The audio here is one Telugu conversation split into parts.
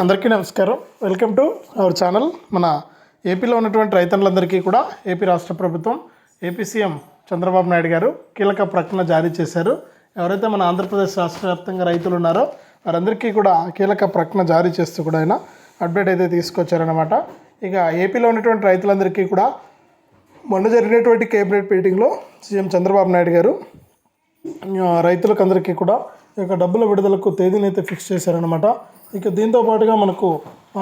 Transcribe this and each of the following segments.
అందరికీ నమస్కారం. Welcome to our channel. మన ఏపీలో ఉన్నటువంటి రైతన్నులందరికీ కూడా ఏపీ రాష్ట్ర ప్రభుత్వం ఏపీ సీఎం చంద్రబాబు నాయుడు గారు కీలక ప్రకటన జారీ చేశారు. ఎవరైతే మన ఆంధ్రప్రదేశ్ రాష్ట్ర వ్యాప్తంగా రైతులు ఉన్నారో వారందరికీ కూడా కీలక ప్రకటన జారీ చేస్తూ కూడా ఆయన అప్డేట్ అయితే తీసుకొచ్చారనమాట ఇక ఏపీలో ఉన్నటువంటి రైతులందరికీ కూడా మొన్న జరిగినటువంటి కేబినెట్ మీటింగ్లో సీఎం చంద్రబాబు నాయుడు గారు రైతులకు అందరికీ కూడా ఈ యొక్క డబ్బుల విడుదలకు తేదీని అయితే ఫిక్స్ చేశారనమాట ఇక దీంతో పాటుగా మనకు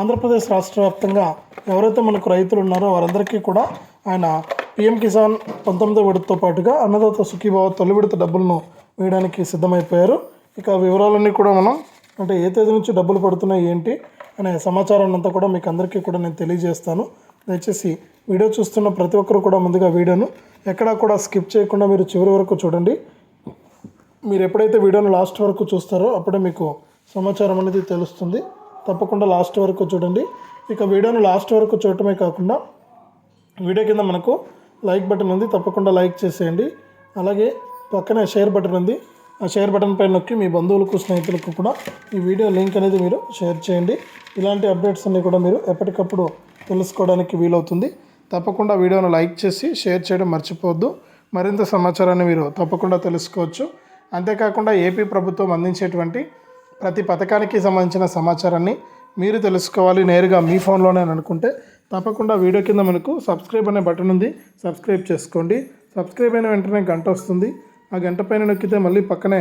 ఆంధ్రప్రదేశ్ రాష్ట్ర వ్యాప్తంగా ఎవరైతే మనకు రైతులు ఉన్నారో వారందరికీ కూడా ఆయన పిఎం కిసాన్ పంతొమ్మిదో విడతతో పాటుగా అన్నదాత సుఖీభావ తొలి విడత డబ్బులను వేయడానికి సిద్ధమైపోయారు. ఇక వివరాలన్నీ కూడా మనం అంటే ఏ తేదీ నుంచి డబ్బులు పడుతున్నాయి ఏంటి అనే సమాచారాన్ని అంతా కూడా మీకు అందరికీ కూడా నేను తెలియజేస్తాను. దయచేసి వీడియో చూస్తున్న ప్రతి ఒక్కరు కూడా ముందుగా వీడియోను ఎక్కడా కూడా స్కిప్ చేయకుండా మీరు చివరి వరకు చూడండి. మీరు ఎప్పుడైతే వీడియోను లాస్ట్ వరకు చూస్తారో అప్పుడే మీకు సమాచారం అనేది తెలుస్తుంది. తప్పకుండా లాస్ట్ వరకు చూడండి. ఇక వీడియోను లాస్ట్ వరకు చూడటమే కాకుండా వీడియో కింద మనకు లైక్ బటన్ ఉంది. తప్పకుండా లైక్ చేసేయండి. అలాగే పక్కనే షేర్ బటన్ ఉంది. ఆ షేర్ బటన్ పైన నొక్కి మీ బంధువులకు స్నేహితులకు కూడా ఈ వీడియో లింక్ అనేది మీరు షేర్ చేయండి. ఇలాంటి అప్డేట్స్ అన్నీ కూడా మీరు ఎప్పటికప్పుడు తెలుసుకోవడానికి వీలవుతుంది. తప్పకుండా వీడియోను లైక్ చేసి షేర్ చేయడం మర్చిపోవద్దు. మరింత సమాచారాన్ని మీరు తప్పకుండా తెలుసుకోవచ్చు. అంతేకాకుండా ఏపీ ప్రభుత్వం అందించేటువంటి ప్రతి పథకానికి సంబంధించిన సమాచారాన్ని మీరు తెలుసుకోవాలి నేరుగా మీ ఫోన్లోనే అని అనుకుంటే తప్పకుండా వీడియో కింద మనకు సబ్స్క్రైబ్ అనే బటన్ ఉంది సబ్స్క్రైబ్ చేసుకోండి. సబ్స్క్రైబ్ అయిన వెంటనే గంట వస్తుంది. ఆ గంట పైన నొక్కితే మళ్ళీ పక్కనే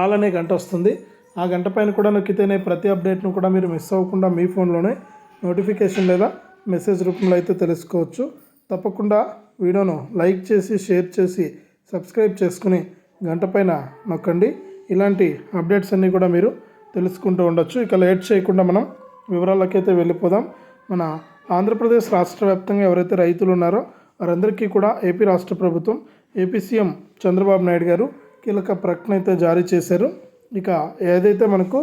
ఆల్ అనే గంట వస్తుంది. ఆ గంట పైన కూడా నొక్కితేనే ప్రతి అప్డేట్ను కూడా మీరు మిస్ అవ్వకుండా మీ ఫోన్లోనే నోటిఫికేషన్ లేదా మెసేజ్ రూపంలో అయితే తెలుసుకోవచ్చు. తప్పకుండా వీడియోను లైక్ చేసి షేర్ చేసి సబ్స్క్రైబ్ చేసుకుని గంట పైన నొక్కండి. ఇలాంటి అప్డేట్స్ అన్నీ కూడా మీరు తెలుసుకుంటూ ఉండొచ్చు. ఇక లేట్ చేయకుండా మనం వివరాలకైతే వెళ్ళిపోదాం. మన ఆంధ్రప్రదేశ్ రాష్ట్ర వ్యాప్తంగా ఎవరైతే రైతులు ఉన్నారో వారందరికీ కూడా ఏపీ రాష్ట్ర ప్రభుత్వం ఏపీ సీఎం చంద్రబాబు నాయుడు గారు కీలక ప్రకటన అయితే జారీ చేశారు. ఇక ఏదైతే మనకు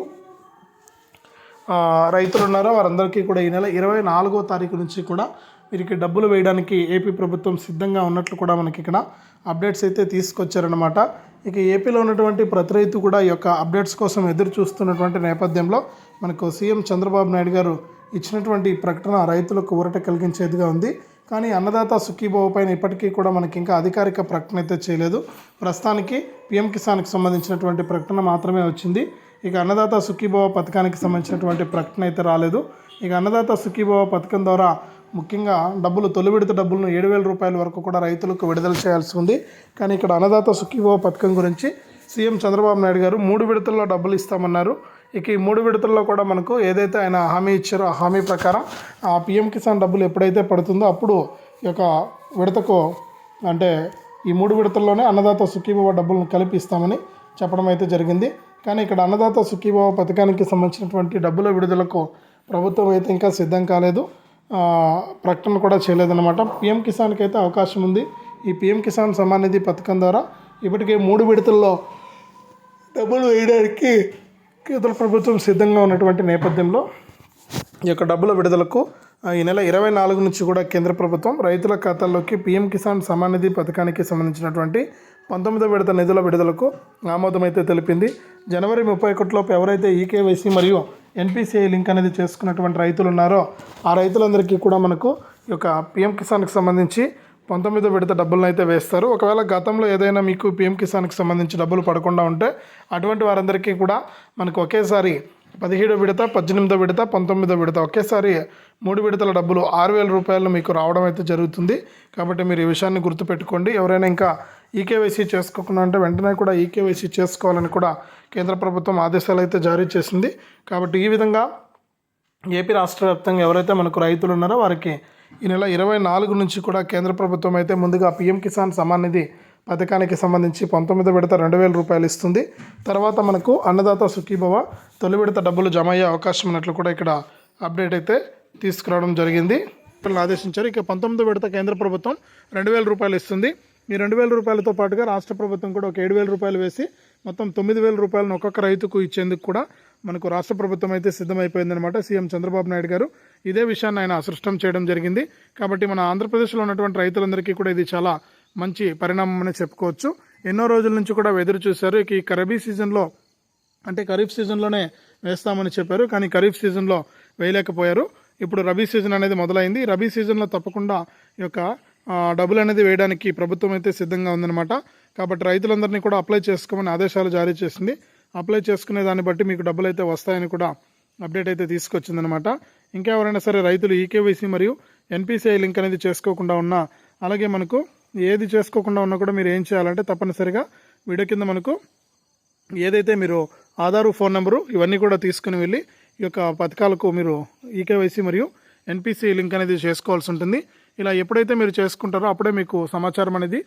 రైతులు ఉన్నారో వారందరికీ కూడా ఈ నెల ఇరవై నాలుగో తారీఖు నుంచి కూడా వీరికి డబ్బులు వేయడానికి ఏపీ ప్రభుత్వం సిద్ధంగా ఉన్నట్లు కూడా మనకి ఇక్కడ అప్డేట్స్ అయితే తీసుకొచ్చారనమాట ఇక ఏపీలో ఉన్నటువంటి ప్రతి రైతు కూడా ఈ యొక్క అప్డేట్స్ కోసం ఎదురు చూస్తున్నటువంటి నేపథ్యంలో మనకు సీఎం చంద్రబాబు నాయుడు గారు ఇచ్చినటువంటి ప్రకటన రైతులకు ఊరట కలిగించేదిగా ఉంది. కానీ అన్నదాత సుఖీభావ పైన ఇప్పటికీ కూడా మనకి ఇంకా అధికారిక ప్రకటన అయితే చేయలేదు. ప్రస్తుతానికి పిఎం కిసాన్కి సంబంధించినటువంటి ప్రకటన మాత్రమే వచ్చింది. ఇక అన్నదాత సుఖీభావ పథకానికి సంబంధించినటువంటి ప్రకటన అయితే రాలేదు. ఇక అన్నదాత సుఖీభావ పథకం ద్వారా ముఖ్యంగా డబ్బులు తొలి విడత డబ్బులను ఏడు వేల రూపాయల వరకు కూడా రైతులకు విడుదల చేయాల్సి ఉంది. కానీ ఇక్కడ అన్నదాత సుఖీభవ పథకం గురించి సీఎం చంద్రబాబు నాయుడు గారు మూడు విడతల్లో డబ్బులు ఇస్తామన్నారు. ఇక ఈ మూడు విడతల్లో కూడా మనకు ఏదైతే ఆయన హామీ ఇచ్చారో ఆ హామీ ప్రకారం ఆ పిఎం కిసాన్ డబ్బులు ఎప్పుడైతే పడుతుందో అప్పుడు ఈ యొక్క విడతకు అంటే ఈ మూడు విడతల్లోనే అన్నదాత సుఖీభవ డబ్బులను కలిపి ఇస్తామని చెప్పడం అయితే జరిగింది. కానీ ఇక్కడ అన్నదాత సుఖీభవ పథకానికి సంబంధించినటువంటి డబ్బుల విడుదలకు ప్రభుత్వం అయితే ఇంకా సిద్ధం కాలేదు. ప్రకటన కూడా చేయలేదన్నమాట. పిఎం కిసాన్కి అయితే అవకాశం ఉంది. ఈ పిఎం కిసాన్ సమ్మాన్ నిధి పథకం ద్వారా ఇప్పటికే మూడు విడతల్లో డబ్బులు వేయడానికి కేంద్ర ప్రభుత్వం సిద్ధంగా ఉన్నటువంటి నేపథ్యంలో ఈ యొక్క డబ్బుల విడుదలకు ఈ నెల ఇరవై నాలుగు నుంచి కూడా కేంద్ర ప్రభుత్వం రైతుల ఖాతాల్లోకి పీఎం కిసాన్ సమ్మాన్ నిధి పథకానికి సంబంధించినటువంటి పంతొమ్మిదో విడత నిధుల విడుదలకు ఆమోదమైతే తెలిపింది. జనవరి ముప్పై ఒకటిలోపు ఎవరైతే ఈకేవైసీ మరియు ఎన్పిసిఐ లింక్ అనేది చేసుకున్నటువంటి రైతులు ఉన్నారో ఆ రైతులందరికీ కూడా మనకు ఈ యొక్క పిఎం కిసాన్కి సంబంధించి పంతొమ్మిదో విడత డబ్బులను అయితే వేస్తారు. ఒకవేళ గతంలో ఏదైనా మీకు పిఎం కిసాన్కి సంబంధించి డబ్బులు పడకుండా ఉంటే అటువంటి వారందరికీ కూడా మనకు ఒకేసారి పదిహేడో విడత పద్దెనిమిదో విడత పంతొమ్మిదో విడత ఒకేసారి మూడు విడతల డబ్బులు ఆరు వేల రూపాయలు మీకు రావడం అయితే జరుగుతుంది. కాబట్టి మీరు ఈ విషయాన్ని గుర్తుపెట్టుకోండి. ఎవరైనా ఇంకా ఈకేవైసీ చేసుకోకుండా అంటే వెంటనే కూడా ఈకేవైసీ చేసుకోవాలని కూడా కేంద్ర ప్రభుత్వం ఆదేశాలు అయితే జారీ చేసింది. కాబట్టి ఈ విధంగా ఏపీ రాష్ట్ర వ్యాప్తంగా ఎవరైతే మనకు రైతులు ఉన్నారో వారికి ఈ నెల ఇరవై నాలుగు నుంచి కూడా కేంద్ర ప్రభుత్వం అయితే ముందుగా పిఎం కిసాన్ సమాన్ నిధి పథకానికి సంబంధించి పంతొమ్మిది విడత రెండు వేల రూపాయలు ఇస్తుంది. తర్వాత మనకు అన్నదాత సుఖీభవ తొలి విడత డబ్బులు జమ అయ్యే అవకాశం ఉన్నట్లు కూడా ఇక్కడ అప్డేట్ అయితే తీసుకురావడం జరిగింది. ఆదేశించారు. ఇక పంతొమ్మిది విడత కేంద్ర ప్రభుత్వం రెండు వేల రూపాయలు ఇస్తుంది. ఈ రెండు వేల రూపాయలతో పాటుగా రాష్ట్ర ప్రభుత్వం కూడా ఒక ఏడు వేల రూపాయలు వేసి మొత్తం తొమ్మిది వేల రూపాయలను ఒక్కొక్క రైతుకు ఇచ్చేందుకు కూడా మనకు రాష్ట్ర ప్రభుత్వం అయితే సిద్ధమైపోయిందనమాట సీఎం చంద్రబాబు నాయుడు గారు ఇదే విషయాన్ని ఆయన అసృష్టం చేయడం జరిగింది. కాబట్టి మన ఆంధ్రప్రదేశ్లో ఉన్నటువంటి రైతులందరికీ కూడా ఇది చాలా మంచి పరిణామం అని చెప్పుకోవచ్చు. ఎన్నో రోజుల నుంచి కూడా ఎదురు చూశారు. ఇక ఈ రబీ సీజన్లో అంటే ఖరీఫ్ సీజన్లోనే వేస్తామని చెప్పారు. కానీ ఖరీఫ్ సీజన్లో వేయలేకపోయారు. ఇప్పుడు రబీ సీజన్ అనేది మొదలైంది. రబీ సీజన్లో తప్పకుండా ఈ యొక్క డబ్బులు అనేది వేయడానికి ప్రభుత్వం అయితే సిద్ధంగా ఉందన్నమాట. కాబట్టి రైతులందరినీ కూడా అప్లై చేసుకోమని ఆదేశాలు జారీ చేసింది. అప్లై చేసుకునే దాన్ని బట్టి మీకు డబ్బులు అయితే వస్తాయని కూడా అప్డేట్ అయితే తీసుకొచ్చిందనమాట ఇంకా ఎవరైనా సరే రైతులు ఈకేవైసీ మరియు ఎన్పిసిఐ లింక్ అనేది చేసుకోకుండా ఉన్నా అలాగే మనకు ఏది చేసుకోకుండా ఉన్నా కూడా మీరు ఏం చేయాలంటే తప్పనిసరిగా వీడియో కింద మనకు ఏదైతే మీరు ఆధారు ఫోన్ నెంబరు ఇవన్నీ కూడా తీసుకుని వెళ్ళి ఈ యొక్క పథకాలకు మీరు ఈకేవైసీ మరియు ఎన్పిసి లింక్ అనేది చేసుకోవాల్సి ఉంటుంది. ఇలా ఎప్పుడైతే మీరు చేసుకుంటారో అప్పుడే మీకు సమాచారం అనేది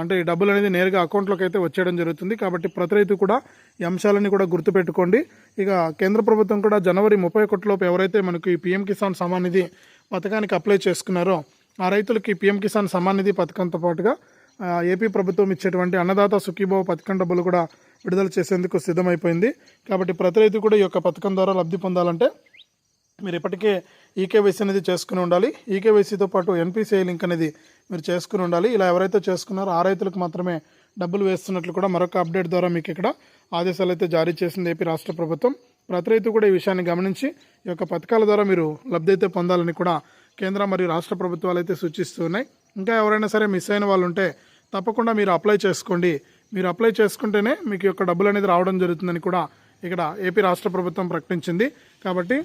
అంటే ఈ డబ్బులు అనేది నేరుగా అకౌంట్లోకి అయితే వచ్చేయడం జరుగుతుంది. కాబట్టి ప్రతి రైతు కూడా ఈ అంశాలని కూడా గుర్తుపెట్టుకోండి. ఇక కేంద్ర ప్రభుత్వం కూడా జనవరి ముప్పై ఒకటిలోపు ఎవరైతే మనకు ఈ పీఎం కిసాన్ సమాన్ నిధి పథకానికి అప్లై చేసుకున్నారో ఆ రైతులకి పీఎం కిసాన్ సమాన్ నిధి పథకంతో పాటుగా ఏపీ ప్రభుత్వం ఇచ్చేటువంటి అన్నదాత సుఖీభావ పథకం డబ్బులు కూడా విడుదల చేసేందుకు సిద్ధమైపోయింది. కాబట్టి ప్రతి రైతు కూడా ఈ యొక్క పథకం ద్వారా లబ్ధి పొందాలంటే మీరు ఇప్పటికే ఈకేవైసీ అనేది చేసుకుని ఉండాలి. ఈకేవైసీతో పాటు ఎన్పిసిఐ లింక్ అనేది మీరు చేసుకుని ఉండాలి. ఇలా ఎవరైతే చేసుకున్నారో ఆ రైతులకు మాత్రమే డబ్బులు వేస్తున్నట్లు కూడా మరొక అప్డేట్ ద్వారా మీకు ఇక్కడ ఆదేశాలు అయితే జారీ చేసింది ఏపీ రాష్ట్ర ప్రభుత్వం. ప్రతి రైతు కూడా ఈ విషయాన్ని గమనించి ఈ యొక్క పథకాల ద్వారా మీరు లబ్ధి అయితే పొందాలని కూడా కేంద్ర మరియు రాష్ట్ర ప్రభుత్వాలు అయితే సూచిస్తున్నాయి ఇంకా ఎవరైనా సరే మిస్ అయిన వాళ్ళు ఉంటే తప్పకుండా మీరు అప్లై చేసుకోండి. మీరు అప్లై చేసుకుంటేనే మీకు యొక్క డబ్బులు అనేది రావడం జరుగుతుందని కూడా ఇక్కడ ఏపీ రాష్ట్ర ప్రభుత్వం ప్రకటించింది. కాబట్టి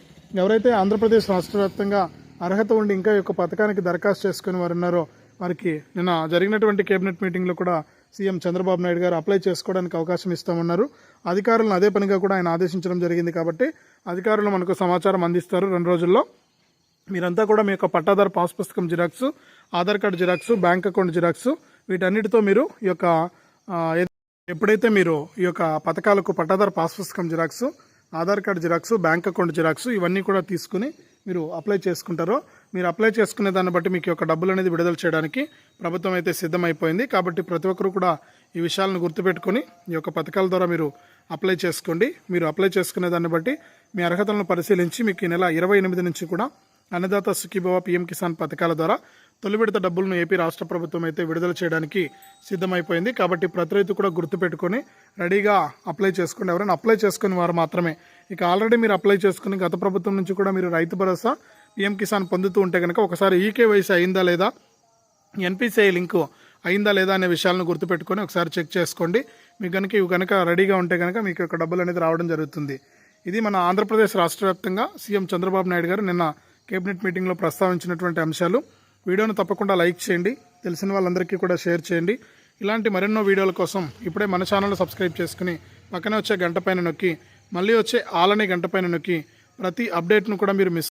ఎవరైతే ఆంధ్రప్రదేశ్ రాష్ట్ర వ్యాప్తంగా అర్హత ఉండి ఇంకా యొక్క పథకానికి దరఖాస్తు చేసుకుని వారు ఉన్నారో వారికి నిన్న జరిగినటువంటి కేబినెట్ మీటింగ్లో కూడా సీఎం చంద్రబాబు నాయుడు గారు అప్లై చేసుకోవడానికి అవకాశం ఇస్తామన్నారు. అధికారులను అదే పనిగా కూడా ఆయన ఆదేశించడం జరిగింది కాబట్టి అధికారులు మనకు సమాచారం అందిస్తారు రెండు రోజుల్లో. మీరంతా కూడా మీ యొక్క పట్టాదారు పాస్ పుస్తకం xerox Aadhaar card xerox bank account xerox వీటన్నిటితో మీరు ఈ యొక్క ఎప్పుడైతే మీరు ఈ యొక్క పథకాలకు పట్టాదారు పాస్ పుస్తకం xerox Aadhaar card xerox bank account xerox ఇవన్నీ కూడా తీసుకుని మీరు అప్లై చేసుకుంటారో మీరు అప్లై చేసుకునే దాన్ని బట్టి మీకు యొక్క డబ్బులు అనేది విడుదల చేయడానికి ప్రభుత్వం అయితే సిద్ధమైపోయింది. కాబట్టి ప్రతి ఒక్కరు కూడా ఈ విషయాలను గుర్తుపెట్టుకొని ఈ యొక్క పథకాల ద్వారా మీరు అప్లై చేసుకోండి. మీరు అప్లై చేసుకునే దాన్ని బట్టి మీ అర్హతలను పరిశీలించి మీకు ఈ నెల ఇరవై ఎనిమిది నుంచి కూడా అన్నదాత సుఖీభవ పీఎం కిసాన్ పథకాల ద్వారా తొలి విడత డబ్బులను ఏపీ రాష్ట్ర ప్రభుత్వం అయితే విడుదల చేయడానికి సిద్ధమైపోయింది. కాబట్టి ప్రతి రైతు కూడా గుర్తుపెట్టుకొని రెడీగా అప్లై చేసుకుని ఎవరైనా అప్లై చేసుకుని వారు మాత్రమే. ఇక ఆల్రెడీ మీరు అప్లై చేసుకుని గత ప్రభుత్వం నుంచి కూడా మీరు రైతు భరోసా పీఎం కిసాన్ పొందుతూ ఉంటే కనుక ఒకసారి ఈకేవైసీ అయిందా లేదా ఎన్పిసిఐ లింకు అయిందా లేదా అనే విషయాలను గుర్తుపెట్టుకొని ఒకసారి చెక్ చేసుకోండి. మీకు కనుక ఇవి కనుక రెడీగా ఉంటే కనుక మీకు యొక్క డబ్బులు అనేది రావడం జరుగుతుంది. ఇది మన ఆంధ్రప్రదేశ్ రాష్ట్ర వ్యాప్తంగా సీఎం చంద్రబాబు నాయుడు గారు నిన్న కేబినెట్ మీటింగ్లో ప్రస్తావించినటువంటి అంశాలు. వీడియోను తప్పకుండా లైక్ చేయండి. తెలిసిన వాళ్ళందరికీ కూడా షేర్ చేయండి. ఇలాంటి మరెన్నో వీడియోల కోసం ఇప్పుడే మన ఛానల్ సబ్స్క్రైబ్ చేసుకుని పక్కనే వచ్చే గంట పైన నొక్కి మళ్ళీ వచ్చే ఆలనే గంట పైన నొక్కి ప్రతి అప్డేట్ను కూడా మీరు మిస్